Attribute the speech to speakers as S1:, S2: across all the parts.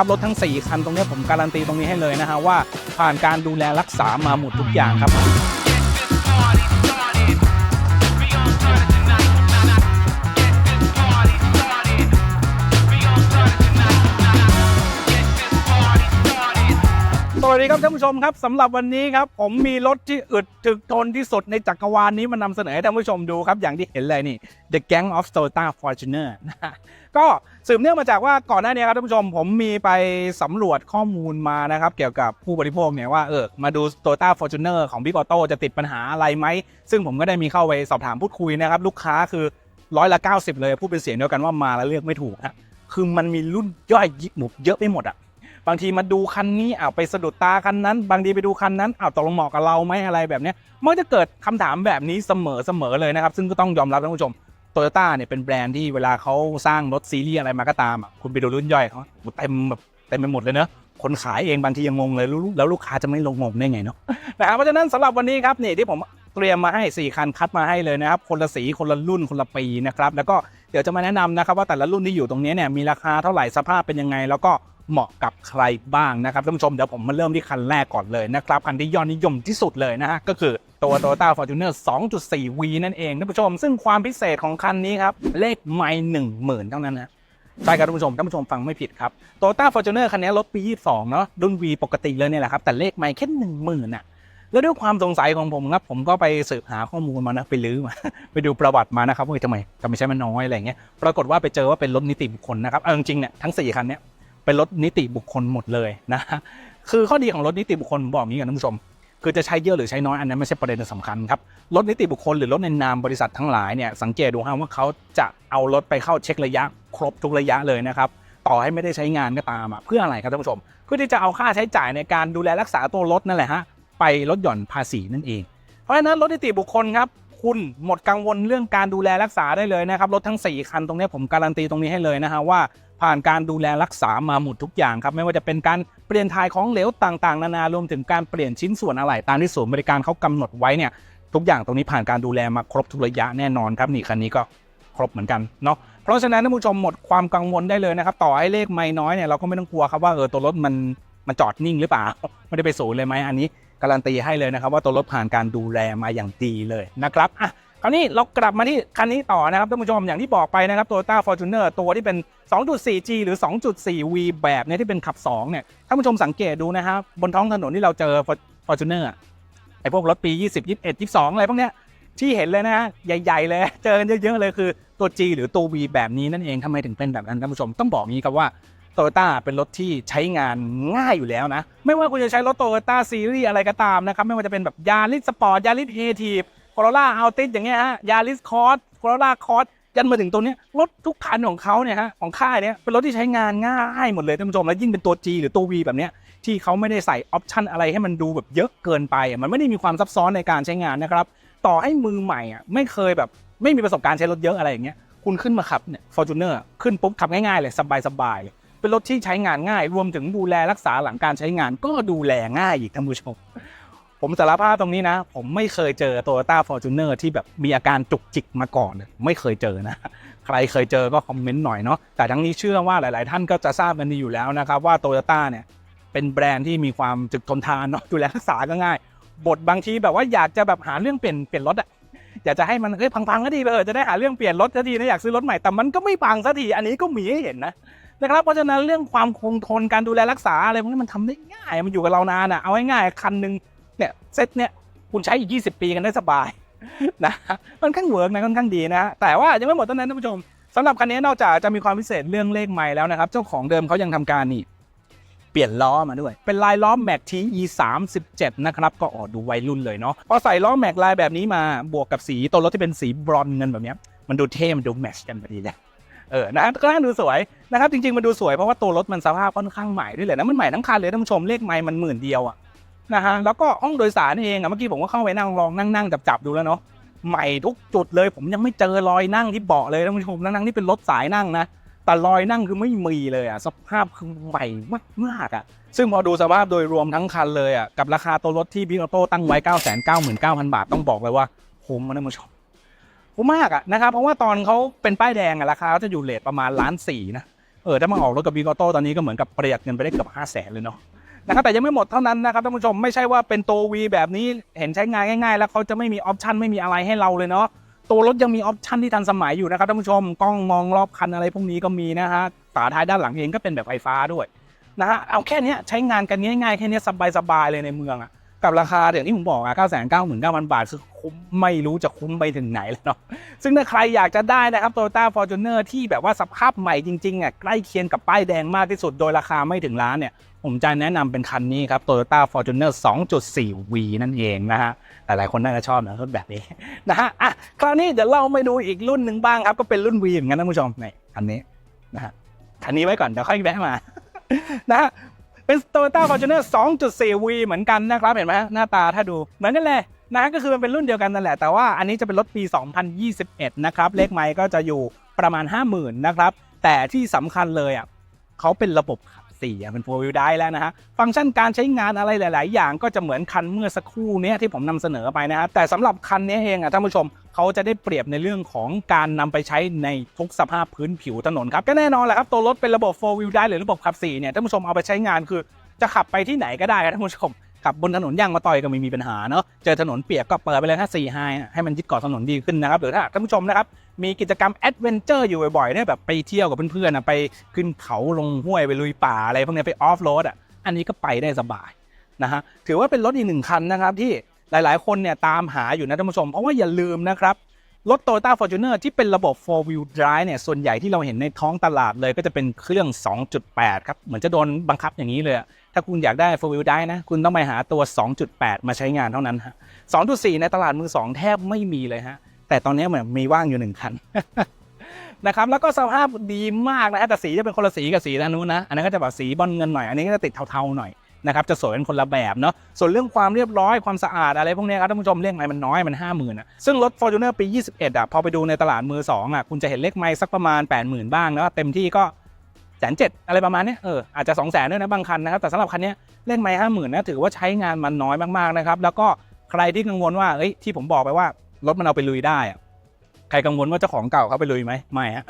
S1: นะครับรถทั้ง 4 คันตรงนี้ผมการันตีตรงนี้ให้เลยนะฮะว่าผ่านการดูแลรักษามาหมดทุกอย่างครับ วัสดีครับท่านผู้ชมครับสำหรับวันนี้ครับผมมีรถที่อึดถึกทนที่สุดในจักรวาลนี้มานำเสนอให้ท่านผู้ชมดูครับ อย่างที่เห็นเลยนี่ The Gang of Toyota Fortuner ก็สืบเนื่องมาจากว่าก่อนหน้านี้ครับท่านผู้ชม ผมมีไปสำรวจข้อมูลมานะครับเกี่ยวกับผู้บริโภคเนี่ยว่าเออมาดู Toyota Fortuner ของ Big Auto จะติดปัญหาอะไรไหม ซึ่งผมก็ได้มีเข้าไปสอบถามพูดคุยนะครับลูกค้าคือร้อยละ 90 เลยพูดเป็นเสียงเดียวกันว่ามาแล้วเลือกไม่ถูกฮะคือมันมีรุ่นย่อยยิบหมุบเยอะไปหมดอะ บางทีมาดูคันนี้อ้าวไปสะดุดตาคันนั้น บางทีไปดูคันนั้นอ้าวตกลงเหมาะกับเราไหมอะไรแบบนี้มันจะเกิดคำถามแบบนี้เสมอเสมอเลยนะครับ ซึ่งก็ต้องยอมรับท่านผู้ชมโตโยต้าเนี่ยเป็นแบรนด์ที่เวลาเขาสร้างรถซีรีส์อะไรมาก็ตามอะคุณไปดูรุ่นย่อยเขาเต็มแบบเต็มไปหมดเลยเนอะคนขายเองบางทียังงงเลยรู้แล้วลูกค้าจะไม่ลงงงได้ไงเนาะนะครับเพราะฉะนั้นสำหรับวันนี้ครับนี่ที่ผมเตรียมมาให้ 4 คันคัดมาให้เลยนะครับ คนละสีคนละรุ่นคนละปีนะครับ แล้วก็เดี๋ยวจะมาแนะนำนะครับว่าแต่ละรุ่นที่อยู่ตรงนี้เนี่ยมีราคาเท่าไหร่สภาพเป็นยังไง แล้วก็ เหมาะกับใครบ้างนะครับท่านผู้ชมเดี๋ยวผมมาเริ่มที่คันแรกก่อนเลยนะครับคันที่ยอดนิยมที่สุดเลยนะฮะก็คือตัว Toyota Fortuner 2.4V นั่นเองท่านผู้ชม ซึ่งความพิเศษของคันนี้ครับ เลขไม่หนึ่งหมื่นเท่านั้นนะใช่ครับท่านผู้ชมท่านผู้ชมฟังไม่ผิดครับ Toyota Fortuner คันนี้รถปี 22 เนาะรุ่น V ปกติเลยเนี่ยแหละครับ แต่เลขไม่แค่หนึ่งหมื่นอะแล้วด้วยความสงสัยของผมครับ ผมก็ไปสืบหาข้อมูลมานะไปลื้อมา ไปดูประวัติมานะครับว่าทำไมทำไมใช้มันน้อยอะไรเงี้ยปรากฏว่าไปเจอว่าเป็นรถนิติบุคคลนะครับเอาจริงๆเนี่ยทั้ง 4 คันเนี้ย เป็นรถนิติบุคคลหมดเลยนะคือข้อดีของรถนิติบุคคลผมบอกอย่างนี้กันท่านผู้ชม คือจะใช้เยอะหรือใช้น้อยอันนั้นไม่ใช่ประเด็นสำคัญครับรถนิติบุคคลหรือรถในนามบริษัททั้งหลายเนี่ยสังเกตดูฮะว่าเขาจะเอารถไปเข้าเช็คระยะ ครบทุกระยะเลยนะครับต่อให้ไม่ได้ใช้งานก็ตามอะเพื่ออะไรครับท่านผู้ชม เพื่อที่จะเอาค่าใช้จ่ายในการดูแลรักษาตัวรถนั่นแหละฮะไปลดหย่อนภาษีนั่นเอง เพราะฉะนั้นรถนิติบุคคลครับคุณหมดกังวลเรื่องการดูแลรักษาได้เลยนะครับรถทั้ง 4 คันตรงนี้ผมการันตีตรงนี้ให้เลยนะฮะว่า ผ่านการดูแลรักษามาหมดทุกอย่างครับไม่ว่าจะเป็นการเปลี่ยนถ่ายของเหลวต่างๆ นานารวมถึงการเปลี่ยนชิ้นส่วนอะไหล่ตามที่ศูนย์บริการเขากำหนดไว้เนี่ยทุกอย่างตรงนี้ผ่านการดูแลมาครบทุกระยะแน่นอนครับนี่คันนี้ก็ครบเหมือนกันเนาะเพราะฉะนั้นท่านผู้ชมหมดความกังวลได้เลยนะครับต่อให้เลขไม่น้อยเนี่ยเราก็ไม่ต้องกลัวครับว่าเออตัวรถมันมันจอดนิ่งหรือเปล่าไม่ได้ไปศูนย์เลยไหมอันนี้การันตีให้เลยนะครับว่าตัวรถผ่านการดูแลมาอย่างดีเลยนะครับอะ คราวนี้เรากลับมาที่คันนี้ต่อนะครับท่านผู้ชมอย่างที่บอกไปนะครับ Toyota Fortuner ตัวที่เป็น 2.4G หรือ 2.4V แบบเนี้ที่เป็นขับ2เนี่ยท่านผู้ชมสังเกตดูนะครับบนท้องถนนที่เราเจอ Fortuner อะไอพวกรถปี 20 21 22 อะไรพวกเนี้ยที่เห็นเลยนะฮะใหญ่ ๆ เลยเจอกันเยอะๆเลยคือตัว G หรือตัว V แบบนี้นั่นเองทำไมถึงเป็นแบบนั้นท่านผู้ชมต้องบอกงี้ครับว่าโตโยต้าเป็นรถที่ใช้งานง่ายอยู่แล้วนะ ไม่ว่าคุณจะใช้รถโตโยต้าซีรีส์อะไรก็ตามนะครับ ไม่ว่าจะเป็นแบบยาริสสปอร์ตยาริสเฮทีฟ โคโรล่าอัลติสอย่างเงี้ยฮะยาริสคอร์สโคโรล่าคอร์สยันมาถึงตัวเนี้ยรถทุกคันของเขาเนี่ยฮะของค่ายเนี้ยเป็นรถที่ใช้งานง่ายหมดเลยท่านผู้ชมแล้วยิ่งเป็นตัว G หรือตัว V แบบเนี้ยที่เขาไม่ได้ใส่ออปชันอะไรให้มันดูแบบเยอะเกินไป มันไม่ได้มีความซับซ้อนในการใช้งานนะครับ ต่อให้มือใหม่อะไม่เคยแบบไม่มีประสบการณ์ใช้รถเยอะอะไรอย่างเงี้ยคุณขึ้นมาขับเนี่ยฟอร์จูเนอร์ขึ้นปุ๊บขับง่ายๆเลยสบายๆเลยเป็นรถที่ใช้งานง่าย รวมถึงดูแลรักษาหลังการใช้งานก็ดูแลง่ายอีกท่านผู้ชม ผมสารภาพตรงนี้นะ ผมไม่เคยเจอ Toyota Fortuner ที่แบบมีอาการจุกจิกมาก่อนเลยไม่เคยเจอนะ ใครเคยเจอก็คอมเมนต์หน่อยเนาะแต่ทั้งนี้เชื่อว่าหลาย ๆ ท่านก็จะทราบกันดีอยู่แล้วนะครับว่า Toyota เนี่ยเป็นแบรนด์ที่มีความจึกทนทานเนาะดูแลรักษาก็ง่าย บทบางทีแบบว่าอยากจะแบบหาเรื่องเปลี่ยนเปลี่ยนรถอะอยากจะให้มันเฮ้ยพังๆก็ดีไปเออจะได้หาเรื่องเปลี่ยนรถสักทีนะอยากซื้อรถใหม่แต่มันก็ไม่พังสักทีอันนี้ก็มีให้เห็นนะนะครับเพราะฉะนั้นเรื่องความคงทนการดูแลรักษาอะไรพวกนี้มันทำได้ง่ายมันอยู่กับเรานานอะเอาง่ายๆคันหนึ่ง เนี่ยเซตเนี่ยคุณใช้อีก 20 ปีกันได้สบายนะค่อนข้างเวิร์กนะค่อนข้างดีนะแต่ว่ายังไม่หมดเท่านั้นท่านผู้ชมสำหรับคันนี้นอกจากจะมีความพิเศษเรื่องเลขไม้แล้วนะครับ เจ้าของเดิมเขายังทำการนี่เปลี่ยนล้อมาด้วย เป็นลายล้อแม็กที e 3 7นะครับก็ออกดูวัยรุ่นเลยเนาะพอใส่ล้อแม็กลายแบบนี้มาบวกกับสีตัวรถที่เป็นสีบรอนเงินแบบนี้มันดูเท่มันดูแมชกันพอดีเลยเออนะก็น่าดูสวยนะครับจริงๆมันดูสวยเพราะว่าตัวรถมันสภาพค่อนข้างใหม่ด้วยแหละนะมันใหม่ทั้งคันเลยท่านผู้ชมเลขไมล์มันหมื่นเดียวอะ นะฮะแล้วก็ห้องโดยสารเองอะเมื่อกี้ผมก็เข้าไปนั่งลองนั่งนั่งจับจับๆดูแล้วเนาะใหม่ทุกจุดเลย ผมยังไม่เจอรอยนั่งที่เบาะเลยท่านผู้ชมนั่งๆที่เป็นรถสายนั่งนะแต่รอยนั่งคือไม่มีเลยอะสภาพคือใหม่มากๆอะซึ่งพอดูสภาพโดยรวมทั้งคันเลยอะกับราคาตัวรถที่บิ๊กออโต้ตั้งไว้ 9 9 9 0 0 บาทต้องบอกเลยว่าคุ้มนะท่านผู้ชมคุ้มมากอะนะครับเพราะว่าตอนเขาเป็นป้ายแดงอะราคาเขาจะอยู่เลทประมาณล้านสี่นะเออถ้ามาออกรถกับบีกอโต้ตอนนี้ก็เหมือนกับประหยัดเงินไปได้เกือบ5 0 0แสนเลยเนาะ นะครับแต่ยังไม่หมดเท่านั้นนะครับท่านผู้ชมไม่ใช่ว่าเป็นตัววีแบบนี้เห็นใช้งานง่ายๆ แล้วเขาจะไม่มีออปชันไม่มีอะไรให้เราเลยเนาะตัวรถยังมีออปชันที่ทันสมัยอยู่นะครับท่านผู้ชมกล้องมองรอบคันอะไรพวกนี้ก็มีนะฮะฝาท้ายด้านหลังเองก็เป็นแบบไฟฟ้าด้วยนะฮะเอาแค่นี้ใช้งานกันง่ายๆแค่นี้สบายๆเลยในเมืองอะกับราคาอย่างที่ผมบอกอะ9 9 9 9 0 0 0 บาทคือคุ้มไม่รู้จะคุ้มไปถึงไหนแล้วเนาะ ซึ่งถ้าใครอยากจะได้นะครับ Toyota Fortuner ที่แบบว่าสภาพใหม่จริงๆอะใกล้เคียงกับป้ายแดงมากที่สุดโดยราคาไม่ถึงล้านเนี่ย ผมจะแนะนำเป็นคันนี้ครับ Toyota Fortuner 2.4V นั่นเองนะฮะ หลายๆคนน่าจะชอบนะรถแบบนี้นะฮะ อะ คราวนี้เดี๋ยวเราไปดูอีกรุ่นหนึ่งบ้างครับ ก็เป็นรุ่น V เหมือนกันท่านผู้ชมนี่คันนี้นะฮะ คันนี้ไว้ก่อน เดี๋ยวค่อยแวะมา นะฮะ เป็น Toyota Fortuner 2.4V เหมือนกันนะครับ เห็นไหมหน้าตาถ้าดูเหมือนกันเลยนะก็คือมันเป็นรุ่นเดียวกันนั่นแหละ แต่ว่าอันนี้จะเป็นรถปี 2021 นะครับ เลขไม้ก็จะอยู่ประมาณ 50,000 นะครับ แต่ที่สำคัญเลยอะเขาเป็นระบบค 4เป็น four wheel drive แล้วนะฮะฟังก์ชันการใช้งานอะไรหลาย ๆ อย่างก็จะเหมือนคันเมื่อสักครู่นี้ที่ผมนำเสนอไปนะฮะแต่สำหรับคันนี้เองอะท่านผู้ชมเขาจะได้เปรียบในเรื่องของการนำไปใช้ในทุกสภาพพื้นผิวถนนครับก็แน่นอนแหละครับตัวรถเป็นระบบ four wheel drive หรือระบบขับ4เนี่ยท่านผู้ชมเอาไปใช้งานคือจะขับไปที่ไหนก็ได้ครับท่านผู้ชม ขับบนถนนยางมาต่อยก็ไม่มีปัญหาเนาะเจอถนนเปียกก็เปิดไปเลยถ้าสี่ไฮให้มันยึดเกาะถนนดีขึ้นนะครับหรือถ้าท่านผู้ชมนะครับมีกิจกรรมแอดเวนเจอร์อยู่บ่อยๆเนี่ยแบบไปเที่ยวกับเพื่อนๆนะไปขึ้นเขาลงห้วยไปลุยป่าอะไรพวกนี้ไปออฟโรดอะอันนี้ก็ไปได้สบายนะฮะถือว่าเป็นรถอีกหนึ่งคันนะครับที่หลายๆ คนเนี่ยตามหาอยู่นะท่านผู้ชมเพราะว่าอย่าลืมนะครับ รถ Toyota Fortuner ที่เป็นระบบ 4 wheel drive เนี่ย ส่วนใหญ่ที่เราเห็นในท้องตลาดเลยก็จะเป็นเครื่อง 2.8 ครับ เหมือนจะโดนบังคับอย่างนี้เลย ถ้าคุณอยากได้ 4 wheel drive นะ คุณต้องไปหาตัว 2.8 มาใช้งานเท่านั้นฮะ 2.4 ในตลาดมือ 2 แทบไม่มีเลยฮะ แต่ตอนนี้เหมือนมีว่างอยู่หนึ่งคันนะครับ แล้วก็สภาพดีมากนะฮะแต่สีจะเป็นคนละสีกับสีด้านนู้นนะ อันนั้นก็จะแบบสีบอลเงินหน่อย อันนี้ก็จะติดเทาๆหน่อย นะครับจะสวยเป็นคนละแบบเนาะส่วนเรื่องความเรียบร้อยความสะอาดอะไรพวกนี้ครับท่านผู้ชมเรียกไมมันน้อยมันห้าหมื่นอะซึ่งรถ Fortuner ปี 21อะพอไปดูในตลาดมือ2อะคุณจะเห็นเลขไมล์สักประมาณ 80,000 บ้างแล้วเต็มที่ก็แสนเจ็ดอะไรประมาณนี้เอออาจจะ2 0 0 0 0ด้วยนะบางคันนะครับแต่สำหรับคันนี้เลขไมล์ห้าหมื่นนะถือว่าใช้งานมันน้อยมากๆนะครับแล้วก็ใครที่กังวลว่าเอ้ยที่ผมบอกไปว่ารถมันเอาไปลุยได้อะใครกังวลว่าเจ้าของเก่าเขาไปลุยไหมไม่ฮะ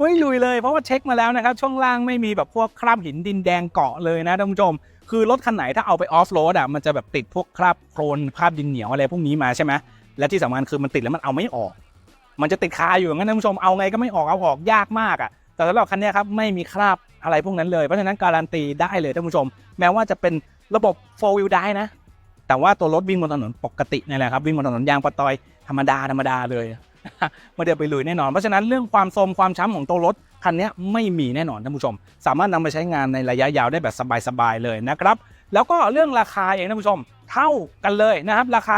S1: ไม่ลุยเลยเพราะว่าเช็คมาแล้วนะครับช่วงล่างไม่มีแบบพวกคราบหินดินแดงเกาะเลยนะท่านผู้ชม คือรถคันไหนถ้าเอาไปออฟโรดอะมันจะแบบติดพวกคราบโครนคราบดินเหนียวอะไรพวกนี้มาใช่ไหมและที่สำคัญคือมันติดแล้วมันเอาไม่ออก มันจะติดคาอยู่งั้นท่านผู้ชมเอาไงก็ไม่ออกเอาออกยากมากอะแต่สำหรับคันนี้ครับไม่มีคราบอะไรพวกนั้นเลยเพราะฉะนั้นการันตีได้เลยท่านผู้ชม แม้ว่าจะเป็นระบบ4 wheel drive นะแต่ว่าตัวรถวิ่งบนถนนปกตินี่แหละครับวิ่งบนถนนยางปะตอยธรรมดาธรรมดาเลย ไม่ได้ไปลุยแน่นอน เพราะฉะนั้นเรื่องความโทรมความช้ำของตัวรถคันนี้ไม่มีแน่นอนท่านผู้ชม สามารถนำไปใช้งานในระยะยาวได้แบบสบายๆเลยนะครับแล้วก็เรื่องราคาเองท่านผู้ชมเท่ากันเลยนะครับ ราคา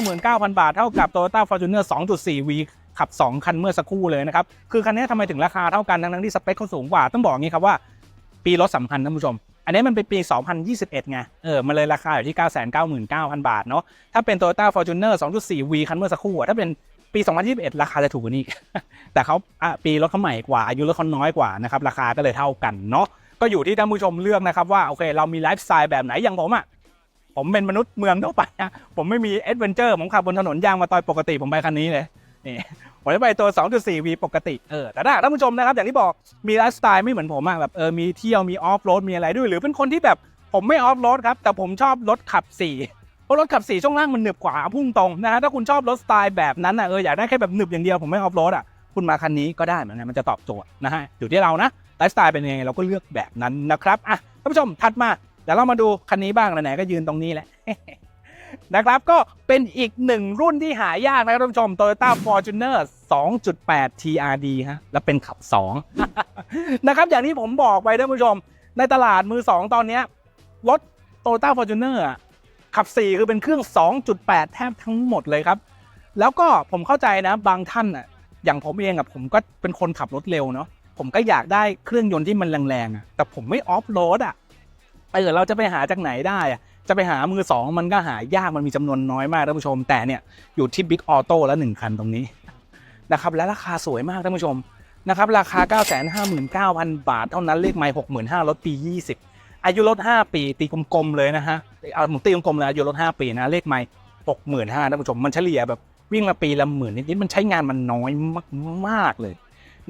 S1: 999,000 บาท เท่ากับ Toyota Fortuner 2.4V ขับ 2 คันเมื่อสักครู่เลยนะครับ คือคันนี้ทำไมถึงราคาเท่ากันทั้งที่สเปคเขาสูงกว่า ต้องบอกงี้ครับว่า ปีรถสำคัญท่านผู้ชม อันนี้มันเป็นปี 2021 ไง เออมันเลยราคาอยู่ที่ 999,000 บาทเนาะถ้าเป็น Toyota Fortuner 2.4V คันเมื่อสักครู่อะถ้าเป็น ปี 2021 ราคาจะถูกกว่านี้ แต่เขาปีรถเขาใหม่กว่าอายุรถเขาน้อยกว่านะครับราคาก็เลยเท่ากันเนาะก็อยู่ที่ท่านผู้ชมเลือกนะครับว่าโอเคเรามีไลฟ์สไตล์แบบไหนอย่างผมอะผมเป็นมนุษย์เมืองทั่วไปนะผมไม่มีเอดเวนเจอร์ผมขับบนถนนยางมาตอยปกติผมไปคันนี้เลยนี่ผมจะไปตัว 2.4V ปกติเออแต่ถ้าท่านผู้ชมนะครับอย่างที่บอกมีไลฟ์สไตล์ไม่เหมือนผมอะแบบเออมีเที่ยวมีออฟโรดมีอะไรด้วย หรือเป็นคนที่แบบผมไม่ออฟโรดครับแต่ผมชอบรถขับสี่ ราะรถขับสี่ช่วงล่างมันหนึบกว่าพุ่งตรงนะฮะถ้าคุณชอบรถสไตล์แบบนั้นอะเอออยากได้แค่แบบหนึบอย่างเดียวผมไม่ออฟโรดอะคุณมาคันนี้ก็ได้เหมือนกันมันจะตอบโจทย์นะฮะอยู่ที่เรานะไลฟ์สไตล์เป็นยังไงเราก็เลือกแบบนั้นนะครับอะท่านผู้ชมถัดมาเดี๋ยวเรามาดูคันนี้บ้างไหนๆก็ยืนตรงนี้แหละนะครับก็เป็นอีกหนึ่งรุ่นที่หายากนะครับท่านผู้ชม Toyota Fortuner 2.8 TRD ฮะแล้วเป็นขับ 2 นะครับอย่างที่ผมบอกไปท่านผู้ชม ในตลาดมือ 2 ตอนนี้รถ Toyota Fortuner อะ ขับ 4 คือเป็นเครื่อง 2.8 แทบทั้งหมดเลยครับ แล้วก็ผมเข้าใจนะบางท่านอะอย่างผมเองอะผมก็เป็นคนขับรถเร็วเนาะผมก็อยากได้เครื่องยนต์ที่มันแรงๆอะแต่ผมไม่ออฟโรดอะเออเราจะไปหาจากไหนได้อะจะไปหามือสองมันก็หายากมันมีจำนวนน้อยมากท่านผู้ชม แต่เนี่ยอยู่ที่ Big Auto แล้วหนึ่งคันตรงนี้นะครับและราคาสวยมากท่านผู้ชมนะครับราคา 959,000 บาท เท่านั้นเลขไมล์65,000รถปี 20 อายุรถ 5 ปี ตีกลมๆเลยนะฮะเอาผมตีกลมๆเลยอายุรถ 5 ปีนะเลขไมล์65,000ท่านผู้ชมมันเฉลี่ยแบบวิ่งมาปีละหมื่นนิดๆมันใช้งานมันน้อยมากๆเลย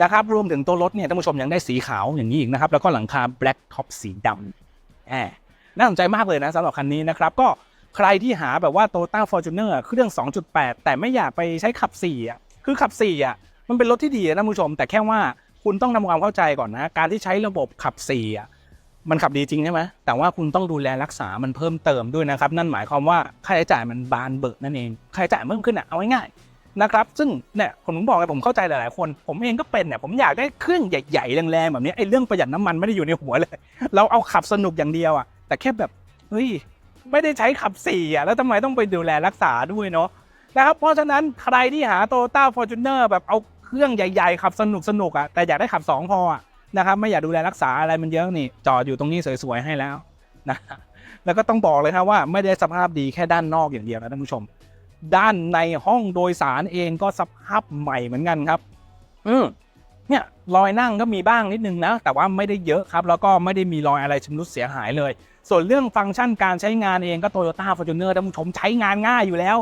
S1: นะครับรวมถึงตัวรถเนี่ยท่านผู้ชมยังได้สีขาวอย่างนี้อีกนะครับแล้วก็หลังคา black top สีดำแหมน่าสนใจมากเลยนะสำหรับคันนี้นะครับก็ใครที่หาแบบว่า Toyota Fortuner เครื่อง 2.8 แต่ไม่อยากไปใช้ขับ4อะคือขับ4อะมันเป็นรถที่ดีนะท่านผู้ชม แต่แค่ว่าคุณต้องทำความเข้าใจก่อนนะ การที่ใช้ระบบขับ4อะ มันขับดีจริงใช่ไหมแต่ว่าคุณต้องดูแลรักษามันเพิ่มเติมด้วยนะครับ นั่นหมายความว่าค่าใช้จ่ายมันบานเบิกนั่นเอง ค่าใช้จ่ายเพิ่มขึ้นอะ เอาง่ายๆนะครับ ซึ่งเนี่ยผมถึงบอกไงผมเข้าใจหลายๆคน ผมเองก็เป็นเนี่ย ผมอยากได้เครื่องใหญ่ๆแรงๆแบบนี้ ไอ้เรื่องประหยัดน้ำมันไม่ได้อยู่ในหัวเลย เราเอาขับสนุกอย่างเดียวอะ แต่แค่แบบ เฮ้ย ไม่ได้ใช้ขับสี่อะ แล้วทำไมต้องไปดูแลรักษาด้วยเนาะ นะครับ เพราะฉะนั้นใครที่หา t o y ต้าฟอร์จูเนอร์แบบเอาเครื่องใหญ่ ๆ ขับสนุกสนุกๆอะ แต่อยากได้ขับ 2 พออะ นะครับ ไม่อยากดูแลรักษาอะไรมันเยอะนี่จอดอยู่ตรงนี้สวยๆให้แล้วนะแล้วก็ต้องบอกเลยครับว่าไม่ได้สภาพดีแค่ด้านนอกอย่างเดียวนะท่านผู้ชม ด้านในห้องโดยสารเองก็สภาพใหม่เหมือนกันครับ อืมเนี่ยรอยนั่งก็มีบ้างนิดนึงนะ แต่ว่าไม่ได้เยอะครับ แล้วก็ไม่ได้มีรอยอะไรชำรุดเสียหายเลย ส่วนเรื่องฟังก์ชันการใช้งานเองก็ Toyota Fortuner ท่านผู้ชมใช้งานง่ายอยู่แล้ว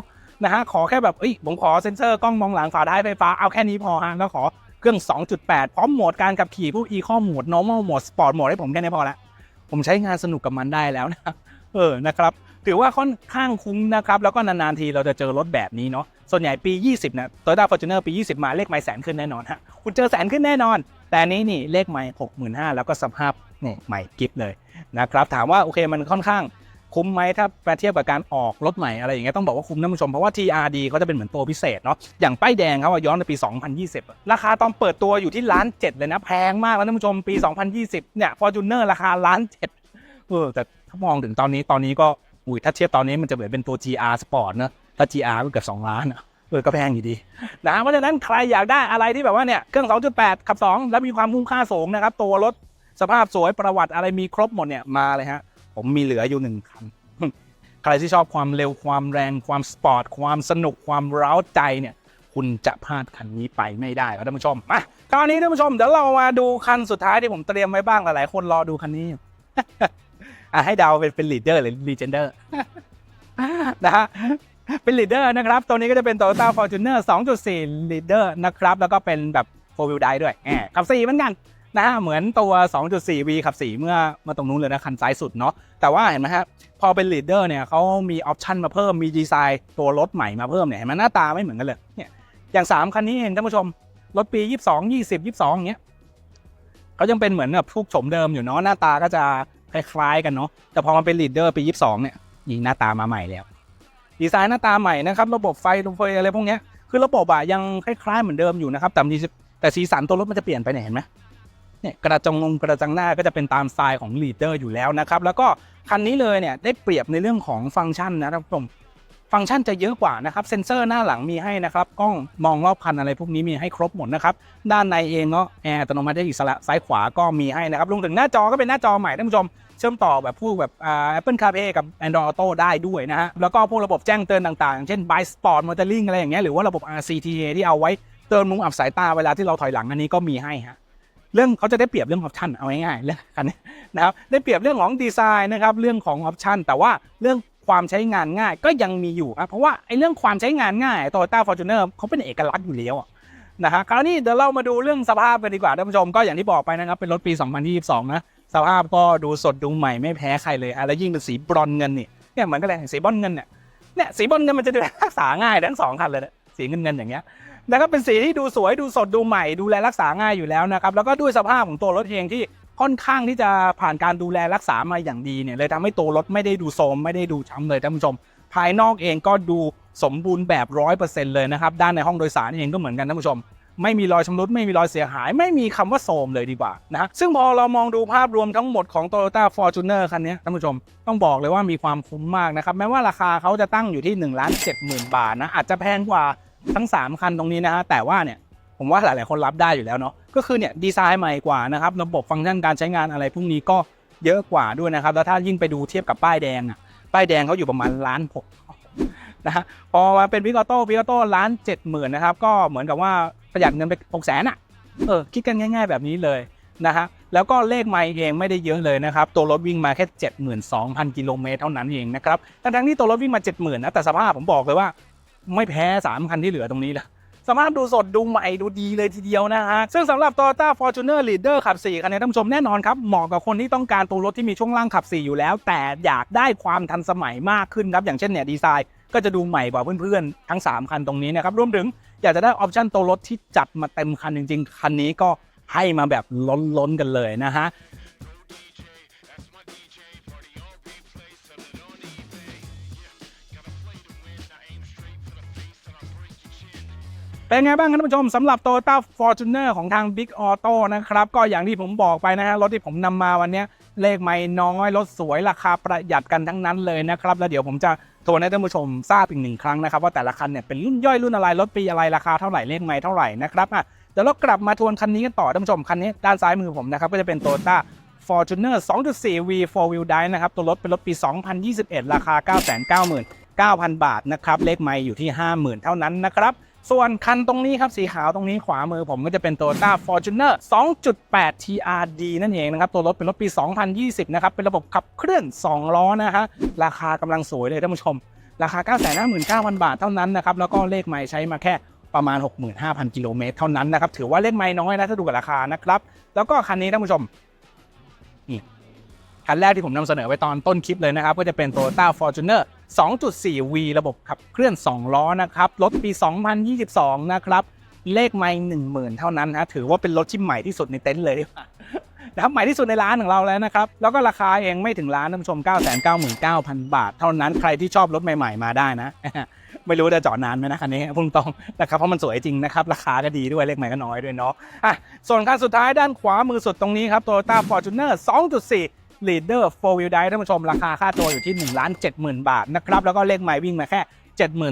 S1: นะฮะขอแค่แบบเอ้ยผมขอเซ็นเซอร์กล้องมองหลังฝาท้ายไฟฟ้าเอาแค่นี้พอฮะแล้วขอ เครื่อง 2.8 พร้อมโหมดการขับขี่พวก Eco โหมด Normal โหมด Sport โหมดให้ผมแค่นี้พอละ ผมใช้งานสนุกกับมันได้แล้วนะเออนะครับ ถือว่าค่อนข้างคุ้มนะครับ แล้วก็นานๆทีเราจะเจอรถแบบนี้เนาะส่วนใหญ่ปี 20นะ Toyota Fortuner ปี 20 มาเลขไมล์แสนขึ้นแน่นอนฮะคุณเจอแสนขึ้นแน่นอน แต่นี้นี่เลขไมล์65,000แล้วก็สภาพนี่ใหม่กิฟเลยนะครับถามว่าโอเคมันค่อนข้าง คุ้มไหมถ้ามาเทียบกับการออกรถใหม่อะไรอย่างเงี้ยต้องบอกว่าคุ้มนะผู้ชมเพราะว่า TRD เขาจะเป็นเหมือนตัวพิเศษเนาะอย่างป้ายแดงเขาย้อนไปปี 2020 ราคาตอนเปิดตัวอยู่ที่ล้านเจ็ดเลยนะแพงมากแล้วท่านผู้ชมปี 2020 เนี่ย Fortuner ราคาล้านเจ็ดเออแต่ถ้ามองถึงตอนนี้ตอนนี้ก็อุ้ยถ้าเทียบตอนนี้มันจะเหมือนเป็นตัว GR Sport เนะถ้า GR ก็เกือบ2ล้านอะเออก็แพงอยู่ดีนะเพราะฉะนั้นใครอยากได้อะไรที่แบบว่าเนี่ยเครื่อง 2.8 ขับ 2 แล้วมีความคุ้มค่าสูงนะครับตัวรถสภาพสวยประวัติอะไรมีครบหมดเนี่ยมาเลยฮะ ผมมีเหลืออยู่หนึ่งคันใครที่ชอบความเร็วความแรงความสปอร์ตความสนุกความเร้าใจเนี่ย คุณจะพลาดคันนี้ไปไม่ได้ครับท่านผู้ชมมาคราวนี้ท่านผู้ชมเดี๋ยวเรามาดูคันสุดท้ายที่ผมเตรียมไว้บ้างหลายๆ คนรอดูคันนี้อะให้เดาเป็นเป็นลีดเดอร์หรือลีเจนเดอร์นะฮะเป็นลีดเดอร์นะครับ ตัวนี้ก็จะเป็น Toyota Fortuner 2.4 leader นะครับ แล้วก็เป็นแบบ4 wheel drive ด้วยแหมขับ4เหมือนกัน นะฮะเหมือนตัว 2.4V ขับ 4 เมื่อมื่อตรงนู้นเลยนะคันซ้ายสุดเนาะแต่ว่าเห็นไหมฮะพอเป็น leader เนี่ยเขามีออปชันมาเพิ่มมีดีไซน์ตัวรถใหม่มาเพิ่มเนี่ยเห็นไหมหน้าตาไม่เหมือนกันเลยเนี่ยอย่าง 3 คันนี้เห็นท่านผู้ชมรถปี 22 20 22อย่างเงี้ยเขายังเป็นเหมือนแบบพวกโฉมเดิมอยู่เนาะหน้าตาก็จะคล้ายๆกันเนาะแต่พอมันเป็น leader ปี 22 เนี่ยยิงหน้าตามาใหม่แล้ว ดีไซน์หน้าตาใหม่นะครับ ระบบไฟลมไฟอะไรพวกเนี้ยคือระบบอะยังคล้ายๆเหมือนเดิมอยู่นะครับแต่มีแต่สีสันตัวรถมันจะเปลี่ยนไปเนี่ยเห็นไหม เนี่ยกระจังงงกระจังหน้าก็จะเป็นตามสไตล์ของลีดเดอร์อยู่แล้วนะครับแล้วก็คันนี้เลยเนี่ยได้เปรียบในเรื่องของฟังก์ชันนะครับผมฟังก์ชันจะเยอะกว่านะครับเซ็นเซอร์หน้าหลังมีให้นะครับกล้องมองรอบคันอะไรพวกนี้มีให้ครบหมดนะครับด้านในเองก็แอร์อัตโนมัติได้อิสระซ้ายขวาก็มีให้นะครับรวมถึงหน้าจอก็เป็นหน้าจอใหม่ท่านผู้ชม เชื่อมต่อแบบพวกแบบอ่า Apple CarPlay กับ Android Auto ได้ด้วยนะฮะแล้วก็พวกระบบแจ้งเตือนต่างๆอย่างเช่น By Sport Motoring อะไรอย่างเงี้ยหรือว่าระบบ RCTA ที่เอาไว้เตือนมุมอับสายตาเวลาที่เราถอยหลังอันนี้ก็มีให้ฮะ เรื่องเขาจะได้เปรียบเรื่องออปชันเอาง่ายๆเรื่องคันนี้นะครับได้เปรียบเรื่องของดีไซน์นะครับเรื่องของออปชันแต่ว่าเรื่องความใช้งานง่ายก็ยังมีอยู่ครับเพราะว่าไอ้เรื่องความใช้งานง่าย Toyota Fortuner เขาเป็นเอกลักษณ์อยู่แล้วอะนะฮะคราวนี้เดี๋ยวเรามาดูเรื่องสภาพกันดีกว่าท่านผู้ชมก็อย่างที่บอกไปนะครับเป็นรถปี 2022 นะสภาพก็ดูสดดูใหม่ไม่แพ้ใครเลยอะแล้วยิ่งเป็นสีบรอนเงินนี่เนี่ยเหมือนกันเลยสีบรอนเงินเนี่ยเนี่ยสีบรอนเงินมันจะดูรักษาง่ายทั้งสองคันเลยนะสีเงินเงินอย่างเงี้ย แล้วก็เป็นสีที่ดูสวยดูสดดูใหม่ดูแลรักษาง่ายอยู่แล้วนะครับแล้วก็ด้วยสภาพของตัวรถเองที่ค่อนข้างที่จะผ่านการดูแลรักษามาอย่างดีเนี่ยเลยทำให้ตัวรถไม่ได้ดูโทรมไม่ได้ดูช้ำเลยท่านผู้ชม ภายนอกเองก็ดูสมบูรณ์แบบร้อยเปอร์เซ็นต์เลยนะครับด้านในห้องโดยสารเองก็เหมือนกันท่านผู้ชม ไม่มีรอยชำรุดไม่มีรอยเสียหาย ไม่มีคำว่าโทรมเลยดีกว่านะฮะซึ่งพอเรามองดูภาพรวมทั้งหมดของ Toyota Fortuner คันนี้ท่านผู้ชมต้องบอกเลยว่ามีความคุ้มมากนะครับแม้ว่าราคาเขาจะตั้งอยู่ที่1นึ่งล้านเจ็ดหมื่นบาทนะอาจจะแพงกว่า ทั้ง 3 คันตรงนี้นะฮะแต่ว่าเนี่ยผมว่าหลาย ๆ คนรับได้อยู่แล้วเนาะก็คือเนี่ยดีไซน์ใหม่กว่านะครับระบบฟังก์ชันการใช้งานอะไรพวกนี้ก็เยอะกว่าด้วยนะครับ แล้วถ้ายิ่งไปดูเทียบกับป้ายแดงอะป้ายแดงเขาอยู่ประมาณล้านหกนะฮะพอมาเป็นวิกอโต้วิกอโต้ล้านเจ็ดหมื่นนะครับก็เหมือนกับว่าประหยัดเงินไปหกแสนอะเออคิดกันง่าย ๆ แบบนี้เลยนะฮะแล้วก็เลขไมล์เองไม่ได้เยอะเลยนะครับ ตัวรถวิ่งมาแค่ 72,000 กิโลเมตรเท่านั้นเองนะครับทั้งๆที่ตัวรถวิ่งมา 70,000นะแต่สภาพผมบอกเลยว่า ไม่แพ้ 3 คันที่เหลือตรงนี้ละสามารถดูสดดูใหม่ดูดีเลยทีเดียวนะฮะ ซึ่งสำหรับ Toyota Fortuner Leader ขับ4คันนี้ท่านผู้ชมแน่นอนครับ เหมาะกับคนที่ต้องการตัวรถที่มีช่วงล่างขับ 4 อยู่แล้ว แต่อยากได้ความทันสมัยมากขึ้นครับ อย่างเช่นเนี่ยดีไซน์ก็จะดูใหม่กว่าเพื่อนๆ ทั้ง 3 คันตรงนี้นะครับ รวมถึงอยากจะได้ออปชั่นตัวรถที่จัดมาเต็มคันจริง ๆ คันนี้ก็ให้มาแบบล้นๆกันเลยนะฮะ เป็นไงบ้างครับท่านผู้ชมสำหรับ Toyota Fortuner ของทาง Big Auto นะครับ ก็อย่างที่ผมบอกไปนะฮะรถที่ผมนำมาวันนี้เลขไม่น้อยรถสวยราคาประหยัดกันทั้งนั้นเลยนะครับ แล้วเดี๋ยวผมจะทวนให้ท่านผู้ชมทราบอีกหนึ่งครั้งนะครับ ว่าแต่ละคันเนี่ยเป็นรุ่นย่อยรุ่นอะไรรถปีอะไรราคาเท่าไหร่เลขไม่เท่าไหร่นะครับอะเดี๋ยวเรากลับมาทวนคันนี้กันต่อท่านผู้ชมคันนี้ด้านซ้ายมือผมนะครับก็จะเป็น Toyota Fortuner 2.4 V 4 Wheel Drive นะครับตัวรถเป็นรถปี 2021 ราคา 999,000บาทนะครับเลขไม่อยู่ที่ 50,000 เท่านั้นนะครับ ส่วนคันตรงนี้ครับสีขาวตรงนี้ขวามือผมก็จะเป็น Toyota Fortuner 2.8 TRD นั่นเองนะครับ ตัวรถเป็นรถปี 2020 นะครับ เป็นระบบขับเคลื่อน 2 ล้อนะฮะราคากำลังสวยเลยท่านผู้ชม ราคา 959,000 บาทเท่านั้นนะครับ แล้วก็เลขไม้ใช้มาแค่ประมาณ 65,000 กิโลเมตรเท่านั้นนะครับ ถือว่าเลขไม้น้อยนะถ้าดูกับราคานะครับ แล้วก็คันนี้ท่านผู้ชมนี่ คันแรกที่ผมนำเสนอไว้ตอนต้นคลิปเลยนะครับ ก็จะเป็น Toyota Fortuner 2.4V ระบบขับเคลื่อน 2 ล้อนะครับ รถปี 2022 นะครับ เลขไม่10,000 เท่านั้นนะถือว่าเป็นรถที่ใหม่ที่สุดในเต็นท์เลยดีกว่านะครับใหม่ที่สุดในร้านของเราแล้วนะครับ แล้วก็ราคาเองไม่ถึงล้านท่านผู้ชม 999,000 บาท เท่านั้นใครที่ชอบรถใหม่ ๆ มาได้นะ ไม่รู้จะจอดนานไหมนะคันนี้พุ่งตรงนะครับเพราะมันสวยจริงนะครับ ราคาก็ดีด้วยเลขใหม่ก็น้อยด้วยเนาะอะส่วนคันสุดท้ายด้านขวามือสุดตรงนี้ครับ Toyota Fortuner 2.4 Leader 4 Wheel Drive ท่านผู้ชมราคาค่าตัวอยู่ที่1 7 0 0 0 0 บาทนะครับแล้วก็เลขหม่วิ่งมาแค่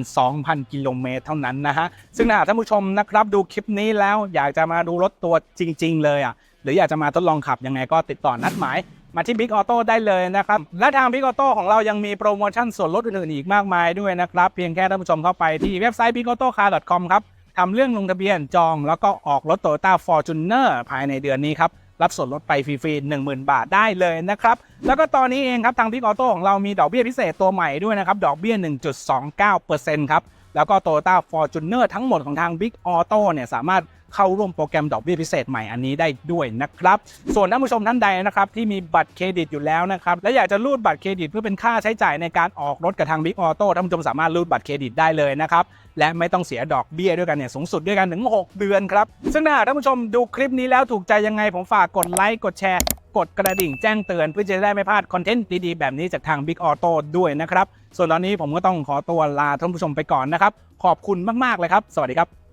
S1: 72,000 กิโลเมตรเท่านั้นนะฮะซึ่งถ้าท่านผู้ชมนะครับดูคลิปนี้แล้วอยากจะมาดูรถตัวจริง ๆ เลยอะหรืออยากจะมาทดลองขับยังไงก็ติดต่อนัดหมายมาที่ Big Auto ได้เลยนะครับ และทาง Big Auto ของเรายังมีโปรโมชั่นส่วนลดอื่นๆอีกมากมายด้วยนะครับ เพียงแค่ท่านผู้ชมเข้าไปที่เว็บไซต์ bigautocar.com ครับทำเรื่องลงทะเบียนจอง แล้วก็ออกรถ Toyota Fortuner ภายในเดือนนี้ครับ รับส่วนลดไปฟรีๆ10,000 บาทได้เลยนะครับ แล้วก็ตอนนี้เองครับทาง Big Auto ของเรามีดอกเบี้ยพิเศษตัวใหม่ด้วยนะครับ ดอกเบี้ย 1.29%ครับ แล้วก็ Toyota Fortuner ทั้งหมดของทาง Big Auto เนี่ยสามารถ เข้าร่วมโปรแกรมดอกเบี้ยพิเศษใหม่อันนี้ได้ด้วยนะครับ ส่วนท่านผู้ชมท่านใดนะครับที่มีบัตรเครดิตอยู่แล้วนะครับและอยากจะรูดบัตรเครดิตเพื่อเป็นค่าใช้จ่ายในการออกรถกับทาง Big Auto ท่านผู้ชมสามารถรูดบัตรเครดิตได้เลยนะครับและไม่ต้องเสียดอกเบี้ยด้วยกันเนี่ยสูงสุดด้วยกันถึง 6 เดือนครับซึ่งถ้าท่านผู้ชมดูคลิปนี้แล้วถูกใจยังไงผมฝากกดไลค์กดแชร์กดกระดิ่งแจ้งเตือนเพื่อจะได้ไม่พลาดคอนเทนต์ดีๆ แบบนี้จากทาง Big Auto ด้วยนะครับ ส่วนตอนนี้ผมก็ต้องขอตัวลาท่านผู้ชมไปก่อนนะครับ ขอบคุณมาก ๆ เลยครับ สวัสดีครับ